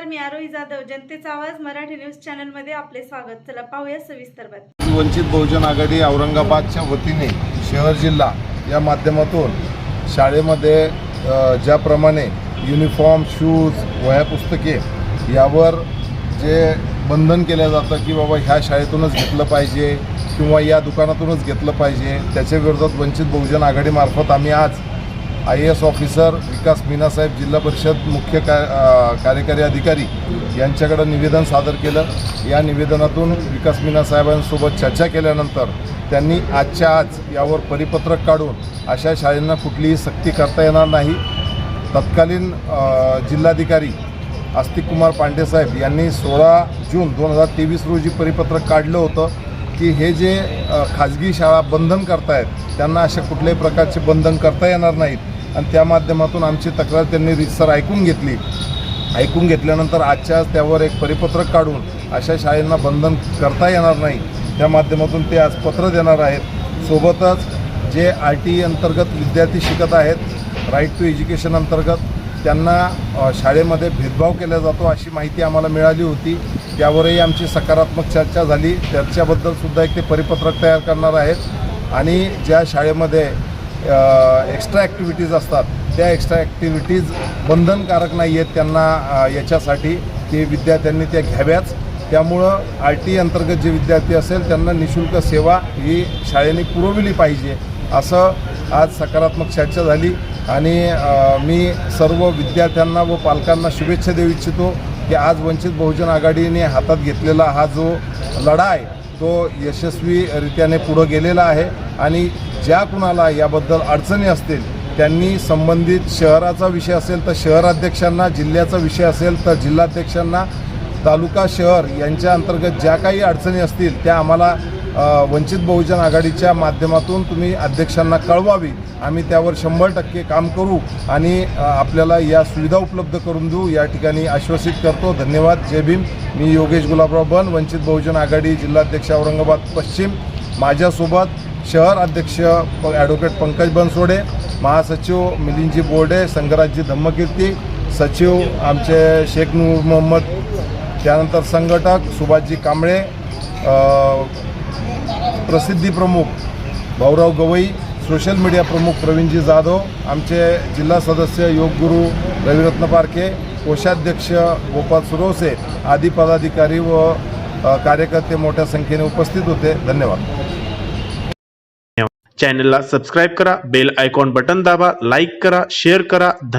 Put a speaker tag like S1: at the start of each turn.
S1: आरोही जाधव जनतेचा आवाज मराठी न्यूज चॅनलमध्ये आपले स्वागत. चला पाहूया सविस्तर बातमी.
S2: वंचित बहुजन आघाडी औरंगाबादच्या वतीने शहर जिल्हा या माध्यमातून शाळेमध्ये ज्याप्रमाणे युनिफॉर्म शूज वह्या पुस्तके यावर जे बंधन केलं जातं की बाबा ह्या शाळेतूनच घेतलं पाहिजे किंवा या दुकानातूनच घेतलं पाहिजे त्याच्या विरोधात वंचित बहुजन आघाडीमार्फत आम्ही आज I A S officer Vikas मीनासाहेब जिल्हा परिषद मुख्य का कार्यकारी अधिकारी यांच्याकडं निवेदन सादर केलं. या निवेदनातून विकास मीनासाहेबांसोबत चर्चा केल्यानंतर त्यांनी आजच्या आज यावर परिपत्रक काढून अशा शाळेंना कुठलीही सक्ती करता येणार नाही. तत्कालीन जिल्हाधिकारी आस्तिक कुमार पांडेसाहेब यांनी सोळा जून दोन हजार तेवीस रोजी परिपत्रक काढलं होतं. की हे जे खाजगी शाळा बंधन करतायत त्यांना अशा कुठल्याही प्रकारचे बंधन करता येणार नाहीत. आणि त्या माध्यमातून आमची तक्रार त्यांनी रितसर ऐकून घेतली. ऐकून घेतल्यानंतर आजच्या आज त्यावर एक परिपत्रक काढून अशा शाळेंना बंधन करता येणार नाही. त्या माध्यमातून ते आज पत्र देणार आहेत. सोबतच जे आर टी अंतर्गत विद्यार्थी शिकत आहेत राईट टू एज्युकेशन अंतर्गत त्यांना शाळेमध्ये भेदभाव केला जातो अशी माहिती आम्हाला मिळाली होती. त्यावरही आमची सकारात्मक चर्चा झाली. त्याच्याबद्दल सुद्धा एक ते परिपत्रक तयार करणार आहेत. आणि ज्या शाळेमध्ये एक्स्ट्रा ॲक्टिव्हिटीज असतात त्या एक्स्ट्रा ॲक्टिव्हिटीज बंधनकारक नाही आहेत त्यांना याच्यासाठी ते विद्यार्थ्यांनी त्या घ्याव्याच. त्यामुळं आर टी अंतर्गत जे विद्यार्थी असेल त्यांना निशुल्क सेवा ही शाळेने पुरविली पाहिजे असं आज सकारात्मक चर्चा झाली. आणि मी सर्व विद्यार्थ्यांना व पालकांना शुभेच्छा देऊ इच्छितो. की आज वंचित बहुजन आघाडीने हातात घेतलेला हा जो लढा आहे तो यशस्वीरित्याने पुढं गेलेला आहे आणि ज्या कुणाला याबद्दल अडचणी असतील त्यांनी संबंधित शहराचा विषय असेल तर शहराध्यक्षांना जिल्ह्याचा विषय असेल तर जिल्हाध्यक्षांना तालुका शहर यांच्या अंतर्गत ज्या काही अडचणी असतील त्या आम्हाला वंचित बहुजन आघाडीच्या माध्यमातून तुम्ही अध्यक्षांना कळवावी. आम्ही त्यावर शंभर टक्के काम करू आणि आपल्याला या सुविधा उपलब्ध करून देऊ या ठिकाणी आश्वासित करतो. धन्यवाद. जय भीम. मी योगेश गुलाबराव बन वंचित बहुजन आघाडी जिल्हाध्यक्ष औरंगाबाद पश्चिम. माझ्यासोबत शहर अध्यक्ष प- ॲडव्होकेट पंकज बनसोडे महासचिव मिलिंदजी बोर्डे संगराजी धम्मकीर्ती सचिव आमचे शेख नूर मोहम्मद त्यानंतर संघटक सुभाषजी कांबळे प्रसिद्धी प्रमुख भाऊराव गवई सोशल मीडिया प्रमुख प्रवीणजी जाधव आमचे जिल्हा सदस्य योगगुरू रविरत्न पारखे कोषाध्यक्ष गोपाल सुरवसे आदी पदाधिकारी व कार्यकर्ते मोठ्या संख्येने उपस्थित होते. धन्यवाद.
S3: चॅनलला सबस्क्राईब करा बेल आयकॉन बटन दाबा लाईक करा शेअर करा. धन्यवाद